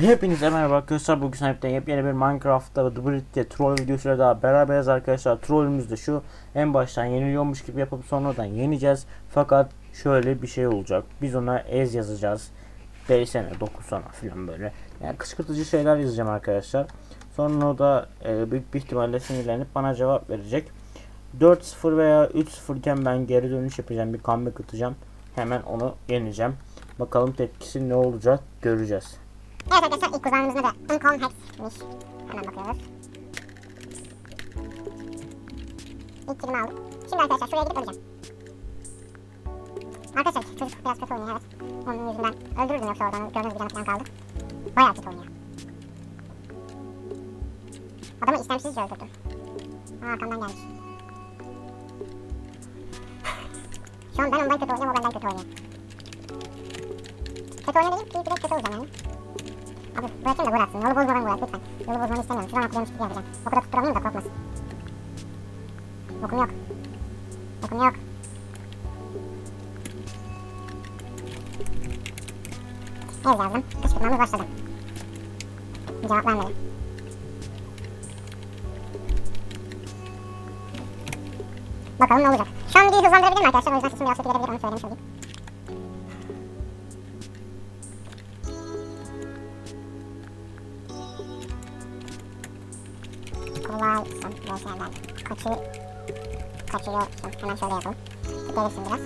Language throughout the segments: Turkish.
Hepinize merhaba arkadaşlar. Bugün sahipten yepyeni bir Minecraft'ta The Brit'te troll videosuyla daha beraberiz arkadaşlar. Trollümüz de şu. En baştan yeniliyormuş gibi yapıp sonradan yeneceğiz. Fakat şöyle bir şey olacak. Biz ona ez yazacağız. Değsene, dokunsana falan böyle. Yani kışkırtıcı şeyler yazacağım arkadaşlar. Sonra o da e, büyük bir ihtimalle sinirlenip bana cevap verecek. 4-0 veya 3-0 iken ben geri dönüş yapacağım. Bir comeback atacağım. Hemen onu yeneceğim. Bakalım tepkisi ne olacak göreceğiz. Evet arkadaşlar ilk kullandığımız ne de Uncon Hex'miş. Hemen bakıyoruz. İlk kilimi aldım. Şimdi arkadaşlar şuraya gidip öleceğim. Arkadaşlar çocuk biraz kötü oynuyor evet. Onun yüzünden öldürürdüm yoksa oradan gördüğünüz bir canı falan kaldı. Bayağı kötü oynuyor. Adamı istemsizce öldürdüm. Aa arkamdan gelmiş. Şu an ben ondan kötü oynuyorum o benden kötü oynuyor. Kötü oynuyor değil ki direkt kötü olacağım yani. Abi bırakayım da gol atsın. Yolu bozmadan gol at lütfen. Yolu bozmanı istemiyorum. Şuradan atlayalım gibi yapacağım. O kadar tutturamayayım da korkmasın. Okum yok. Okum yok. Ez yazdım. Kışkırtmamız başladı. Cevap vermedi. Bakalım ne olacak. Şu an videoyu hızlandırabilirim arkadaşlar. O yüzden sesim biraz kötü gelebilir onu söylemiş olayım. Kolaysın VS'den. Kaçır... Kaçırıyorsun. Hemen şöyle yapalım. Gelirsin biraz.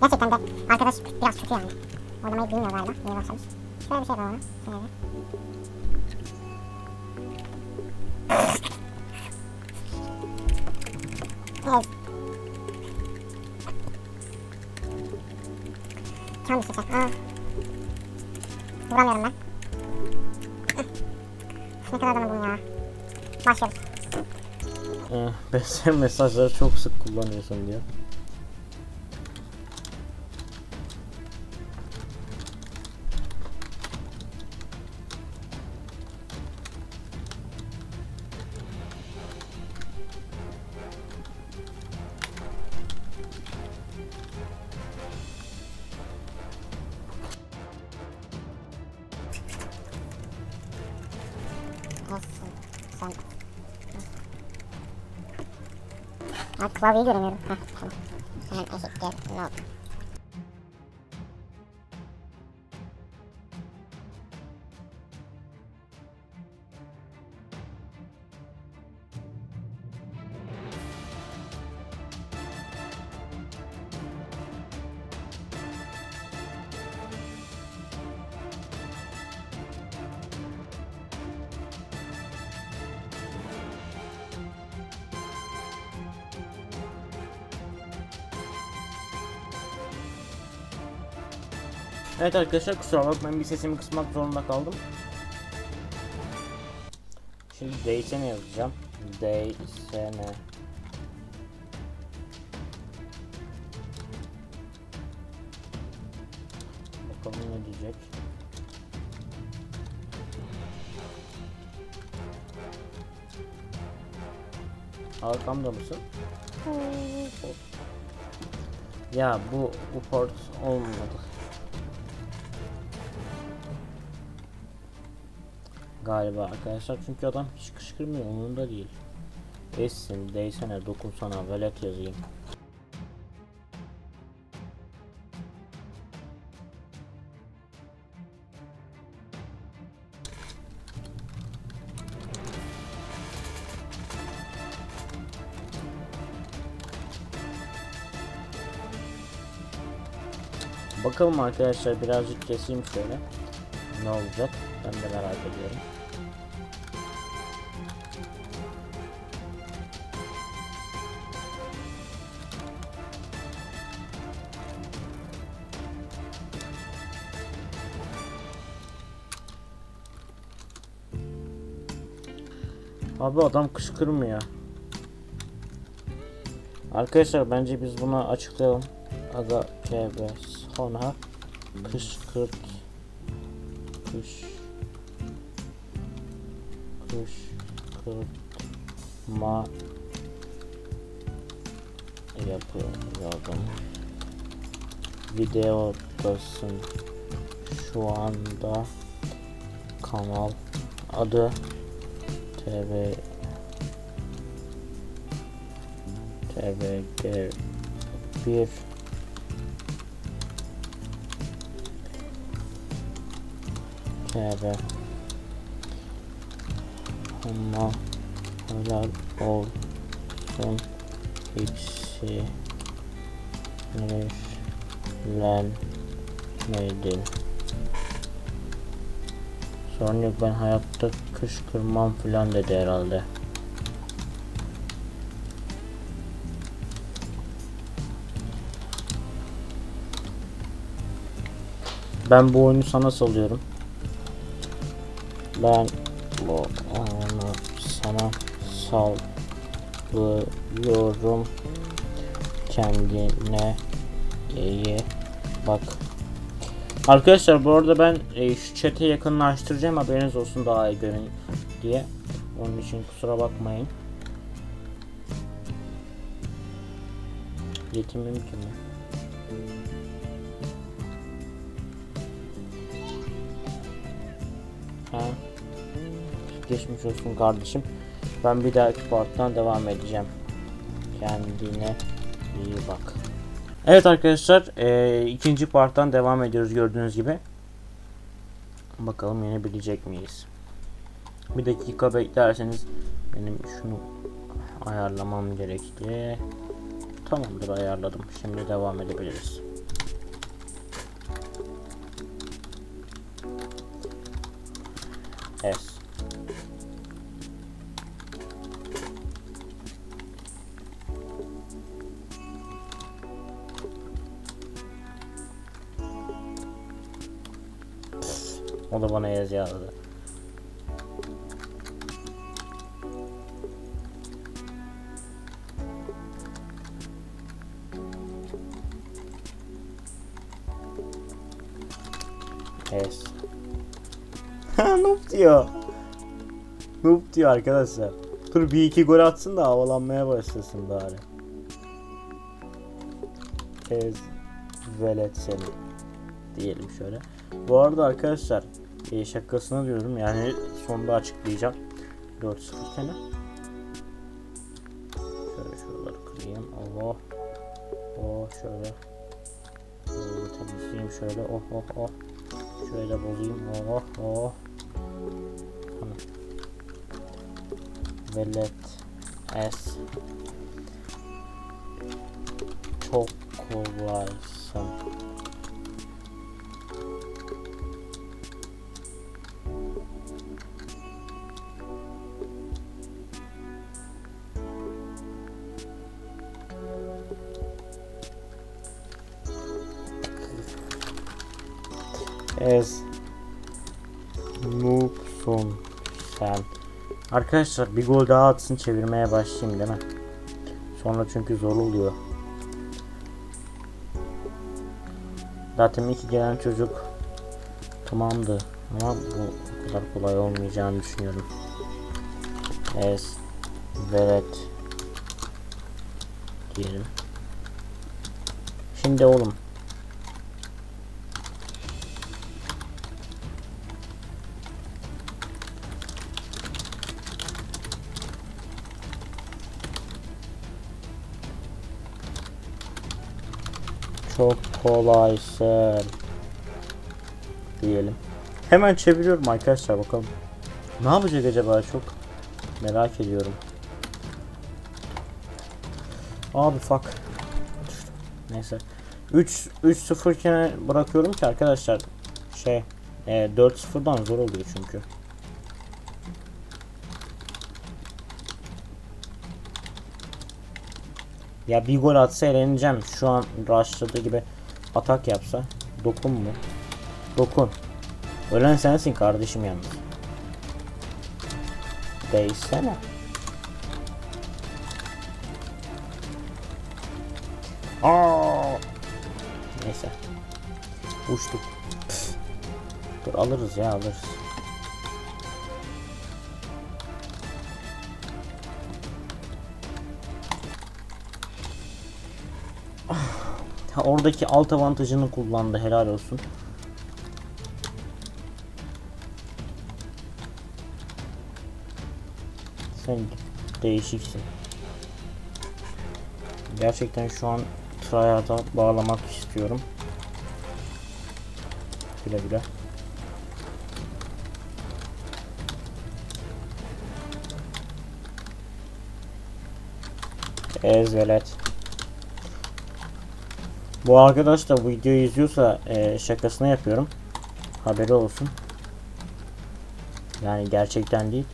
Gerçekten de arkadaş biraz kötü yani. Oynamayı bilmiyor galiba. Yeni başlamış. Şöyle bir şey yapalım ona. Şöyle. Ben sen mesajları çok sık kullanıyorsun diyor. Ha klavyeyi göremiyorum. Heh tamam. Hemen eşittir. Not. Evet arkadaşlar kusura bakmayın bir sesimi kısmak zorunda kaldım. Şimdi değsene yazacağım. Değsene. Bakalım ne diyecek. Arkamda mısın? Ya bu bu port olmadı. Galiba arkadaşlar çünkü adam hiç kışkırmıyor umurunda değil. Essin, değsene, dokunsana, velet yazayım. Bakalım arkadaşlar birazcık keseyim şöyle. Ne olacak? Ben de merak ediyorum. Abi adam kışkırmıyor. Arkadaşlar bence biz bunu açıklayalım. Aga KB sonra kışkırt kış kışkırtma yapıyordum. videodasın. Şu anda kanal adı TV TVG 1 TV ama helal olsun. Hiç sinirlenmedin. Sorun yok ben hayatta kışkırmam filan dedi herhalde. Ben bu oyunu sana salıyorum. Ben bu oyunu sana sallıyorum. Kendine iyi bak. Arkadaşlar bu arada ben e, şu chat'i yakınlaştıracağım haberiniz olsun daha iyi görün diye. Onun için kusura bakmayın. Yetimim ki mi? Ha. Geçmiş olsun kardeşim. Ben bir dahaki parttan devam edeceğim. Kendine iyi bak. Evet arkadaşlar eee, ikinci parttan devam ediyoruz gördüğünüz gibi. Bakalım yenebilecek miyiz? Bir dakika beklerseniz benim şunu ayarlamam gerekli. Tamamdır ayarladım. Şimdi devam edebiliriz. O da bana yazı yazdı. Yes. Noob diyor. Noob diyor arkadaşlar. Dur bir iki gol atsın da havalanmaya başlasın bari. Ez velet seni diyelim şöyle. Bu arada arkadaşlar e, şakasına diyorum yani sonunda açıklayacağım. 4-0 kene. Şöyle şuraları kırayım. Allah. Oh şöyle. Şöyle temizleyeyim şöyle. Oh oh oh. Şöyle bozayım. Oh oh. Tamam. Velet S çok kolaysın. Ez Noobsun sen. Arkadaşlar bir gol daha atsın çevirmeye başlayayım değil mi? Sonra çünkü zor oluyor. Zaten iki gelen çocuk tamamdı ama bu o kadar kolay olmayacağını düşünüyorum. Ez Veret diyelim. Şimdi oğlum Çok kolaysın. Diyelim. Hemen çeviriyorum arkadaşlar bakalım. Ne yapacak acaba çok merak ediyorum. Abi fuck. Neyse. 3 3-0 iken bırakıyorum ki arkadaşlar şey e, 4-0'dan zor oluyor çünkü. Ya bir gol atsa eğleneceğim. Şu an rushladığı gibi atak yapsa. Dokun mu? Dokun. Ölen sensin kardeşim yalnız. Değsene. Aa! Neyse. Uçtuk. Dur alırız ya alırız. Oradaki alt avantajını kullandı helal olsun. Sen değişiksin. Gerçekten şu an tryhard'a bağlamak istiyorum. Güle güle. Ezvelet. Bu arkadaş da bu videoyu izliyorsa e, şakasına yapıyorum. Haberi olsun. Yani gerçekten değil.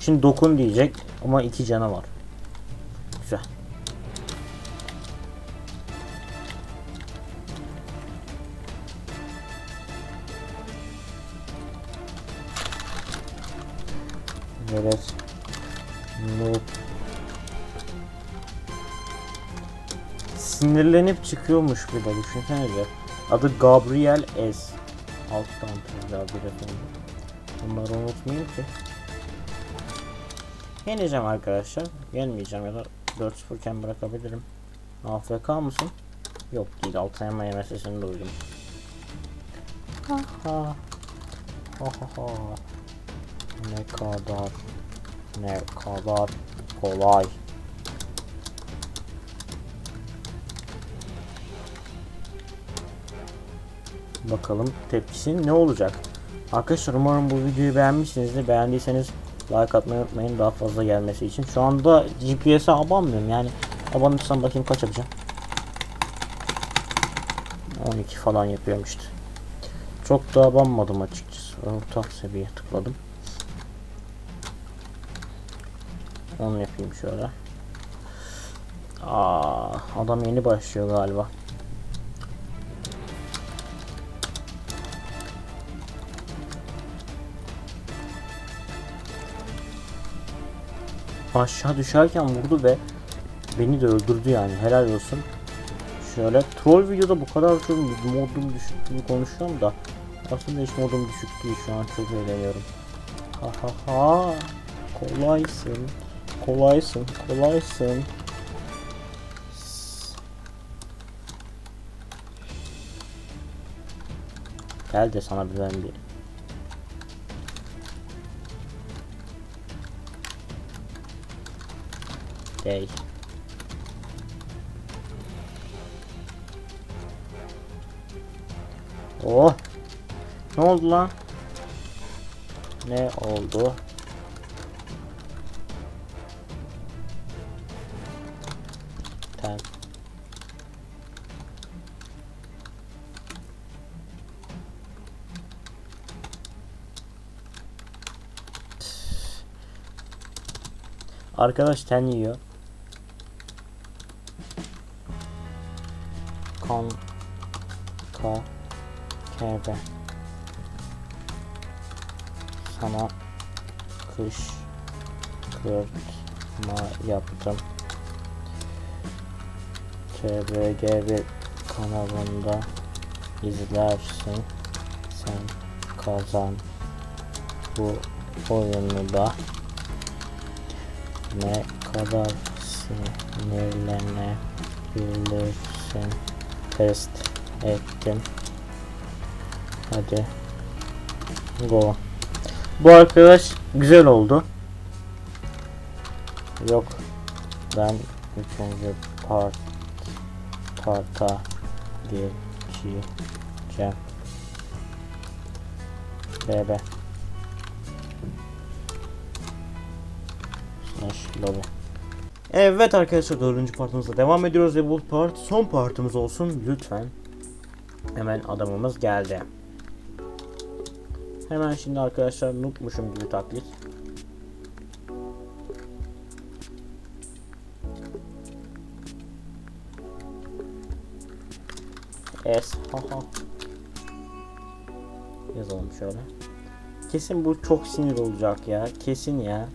Şimdi dokun diyecek ama iki canı var. Güzel. Evet. Sinirlenip çıkıyormuş bir de düşünsenize. Adı Gabriel S. Alttan tezgah bir efendim. Bunları unutmayayım ki. Yeneceğim arkadaşlar. Yenmeyeceğim ya da 4-0 iken bırakabilirim. AFK mısın? Yok değil. Altın yama yeme sesini duydum. Ha ha. Ha ha ha. Ne kadar ne kadar kolay. Bakalım tepkisi ne olacak? Arkadaşlar umarım bu videoyu beğenmişsinizdir. Beğendiyseniz like atmayı unutmayın daha fazla gelmesi için. Şu anda GPS'e abanmıyorum yani. Abanırsam bakayım kaç yapacağım. 12 falan yapıyorum işte. Çok da abanmadım açıkçası. Orta seviye tıkladım. 10 yapayım şöyle. Aa, adam yeni başlıyor galiba. Aşağı düşerken vurdu ve beni de öldürdü yani helal olsun. Şöyle troll videoda bu kadar çok modum düşük gibi konuşuyorum da aslında hiç modum düşük değil şu an çok eğleniyorum. Ha ha ha kolaysın kolaysın kolaysın. Gel de sana bir ben bir Değil. Oh. Ne oldu lan? Ne oldu? Arkadaş ten yiyor. Kon ka kebe sana kış kırtma yaptım. TBG1 kanalında izlersin. Sen kazan. Bu oyunu da ne kadar sinirlenebilirsin test ettim. Hadi. Go. Bu arkadaş güzel oldu. Yok. Ben üçüncü part parta geçeceğim. BB slash lobby Evet arkadaşlar dördüncü partımızla devam ediyoruz ve bu part son partımız olsun lütfen. Hemen adamımız geldi. Hemen şimdi arkadaşlar unutmuşum gibi taklit. S haha. Yazalım şöyle. Kesin bu çok sinir olacak ya. Kesin ya.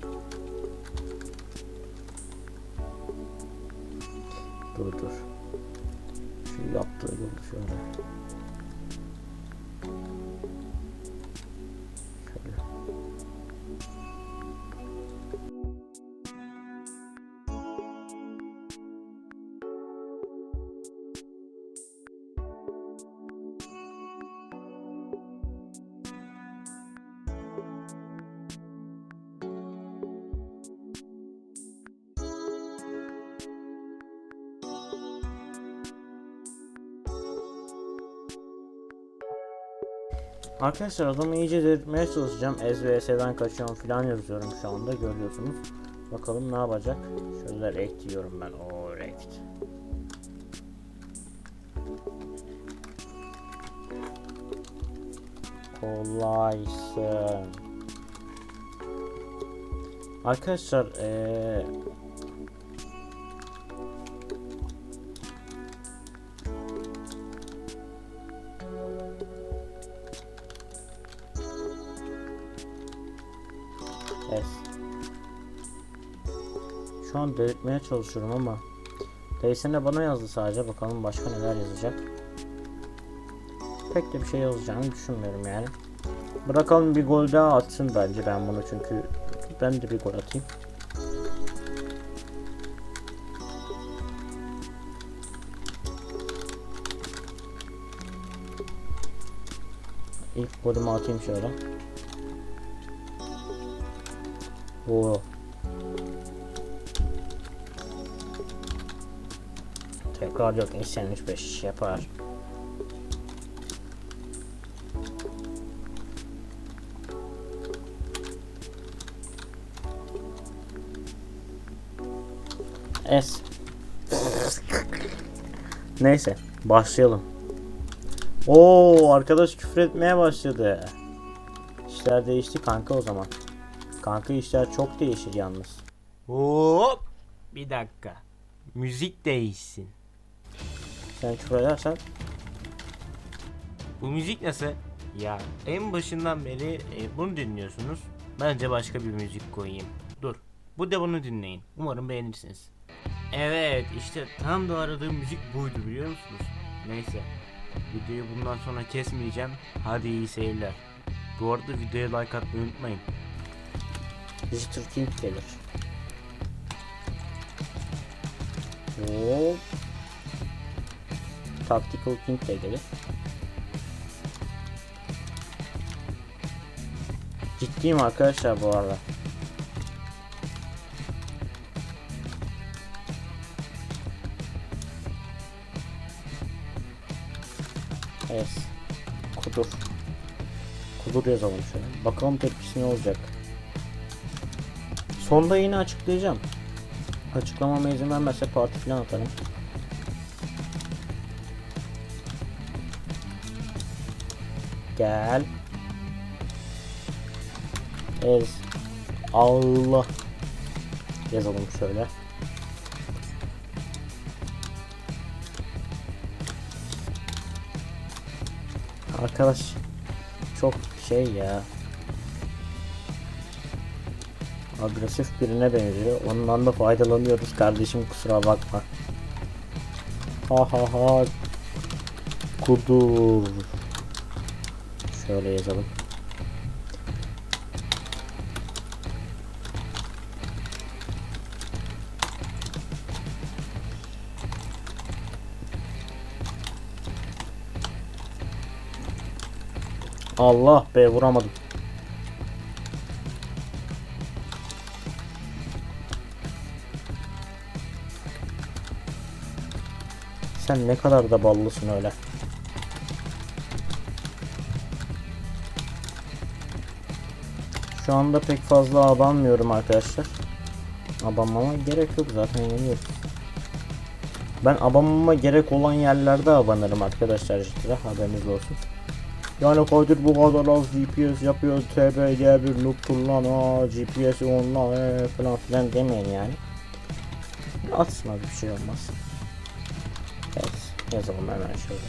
Arkadaşlar adamı iyice delirtmeye çalışacağım. SVS'den kaçıyorum falan yazıyorum şu anda görüyorsunuz. Bakalım ne yapacak. Şöyle rekt diyorum ben. O rekt. Kolaysın. Arkadaşlar eee Şu an delirtmeye çalışıyorum ama Değilsene bana yazdı sadece bakalım başka neler yazacak. Pek de bir şey yazacağını düşünmüyorum yani. Bırakalım bir gol daha atsın bence ben bunu çünkü ben de bir gol atayım. İlk golümü atayım şöyle. Oo. Tekrar yok. İnsan 3-5 iş yapar. Es. Neyse başlayalım. Oo arkadaş küfür etmeye başladı. İşler değişti kanka o zaman. Kanka işler çok değişir yalnız. Hop. Bir dakika. Müzik değişsin. Sen küfür edersen Bu müzik nasıl? Ya en başından beri e, bunu dinliyorsunuz. Bence başka bir müzik koyayım. Dur. Bu da bunu dinleyin. Umarım beğenirsiniz. Evet işte tam da aradığım müzik buydu biliyor musunuz? Neyse. Videoyu bundan sonra kesmeyeceğim. Hadi iyi seyirler. Bu arada videoya like atmayı unutmayın. Digital King gelir. Hop. Tactical King de gelir. Ciddiyim arkadaşlar bu arada. Evet. Kudur. Kudur yazalım şöyle. Bakalım tepkisi ne olacak. Sonda yine açıklayacağım. Açıklamama izin vermezse parti falan atarım. Gel. Ez. Allah. Yazalım şöyle. Arkadaş çok şey ya agresif birine benziyor. Ondan da faydalanıyoruz kardeşim kusura bakma. Ha ha ha. Kudur. Şöyle yazalım. Allah be vuramadım. Sen ne kadar da ballısın öyle. Şu anda pek fazla abanmıyorum arkadaşlar. Abanmama gerek yok zaten yeniyoruz. Ben abanmama gerek olan yerlerde abanırım arkadaşlar işte haberiniz olsun. Yani Kadir bu kadar az GPS yapıyor TBG bir loop'tur lan aa GPS'i onunla ee, falan filan demeyin yani. Abi bir şey olmaz. Evet yazalım hemen şöyle.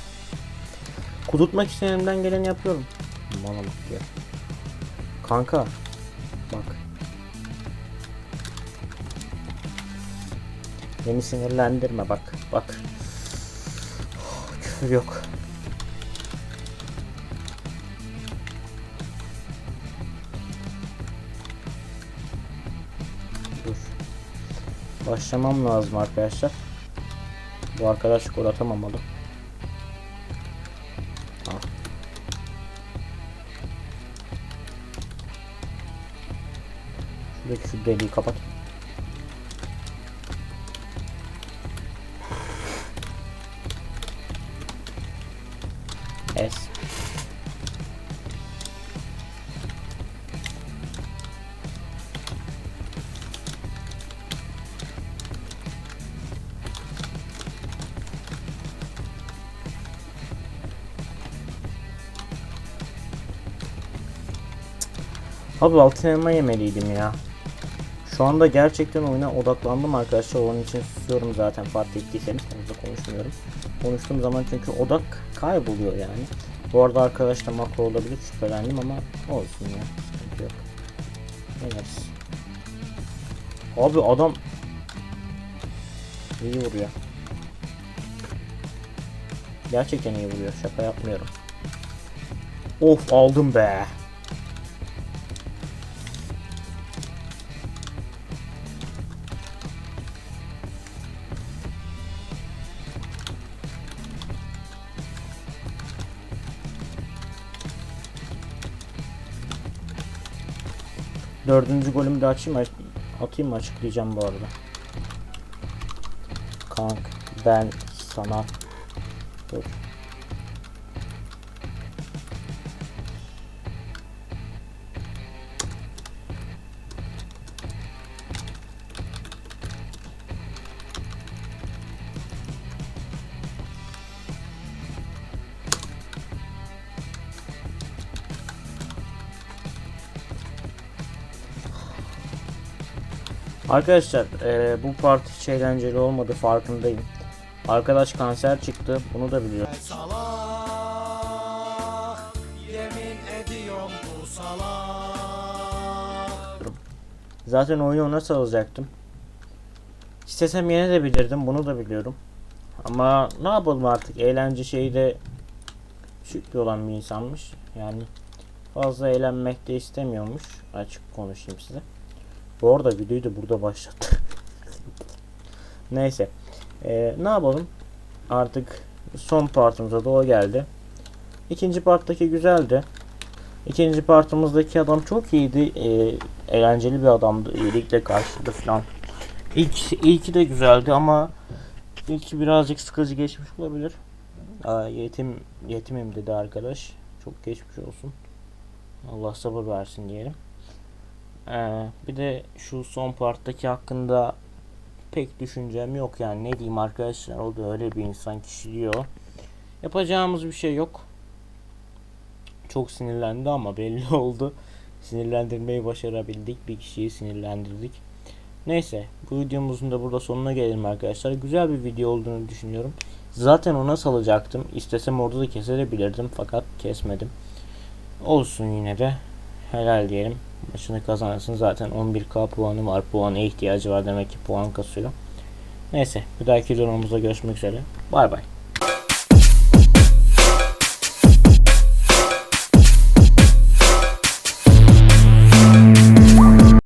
Kudurtmak için elimden geleni yapıyorum. Bana bak ya. Kanka. Bak. Beni sinirlendirme bak. Bak. Küfür yok. Dur. Başlamam lazım arkadaşlar. Bu arkadaş gol atamamalı. Direkt şu deliği kapat. S. Abi altın elma yemeliydim ya. Şu anda gerçekten oyuna odaklandım arkadaşlar. Onun için susuyorum zaten fark ettiyseniz. Fazla konuşmuyorum. Konuştuğum zaman çünkü odak kayboluyor yani. Bu arada arkadaşlar makro olabilir şüphelendim ama olsun ya. Sıkıntı yok. Yeneriz. Abi adam iyi vuruyor. Gerçekten iyi vuruyor. Şaka yapmıyorum. Of aldım be. Dördüncü golümü de açayım? Atayım mı açıklayacağım bu arada. Kank ben sana dur. Arkadaşlar eee, bu parti hiç eğlenceli olmadı farkındayım. Arkadaş kanser çıktı bunu da biliyorum. salak Yemin ediyorum bu salak Zaten oyunu ona salacaktım. İstesem yine de bilirdim bunu da biliyorum. Ama ne yapalım artık eğlence şeyi de şükrü olan bir insanmış. Yani fazla eğlenmek de istemiyormuş. Açık konuşayım size. Bu arada videoyu da burada başlattı. Neyse. Ee, ne yapalım? Artık son partımıza o geldi. İkinci parttaki güzeldi. İkinci partımızdaki adam çok iyiydi. Ee, eğlenceli bir adamdı. İyilikle karşıladı falan. İlk, ilki de güzeldi ama ilki birazcık sıkıcı geçmiş olabilir. Aa, yetim yetimim dedi arkadaş. Çok geçmiş olsun. Allah sabır versin diyelim. Ee, bir de şu son parttaki hakkında pek düşüncem yok yani ne diyeyim arkadaşlar o da öyle bir insan kişiliyor. Yapacağımız bir şey yok. Çok sinirlendi ama belli oldu. Sinirlendirmeyi başarabildik. Bir kişiyi sinirlendirdik. Neyse bu videomuzun da burada sonuna gelelim arkadaşlar. Güzel bir video olduğunu düşünüyorum. Zaten ona salacaktım. İstesem orada da kesebilirdim fakat kesmedim. Olsun yine de. Helal diyelim. Maçını kazanırsın. Zaten 11k puanı var. Puana ihtiyacı var demek ki puan kasıyor. Neyse bir dahaki videomuzda görüşmek üzere. Bay bay.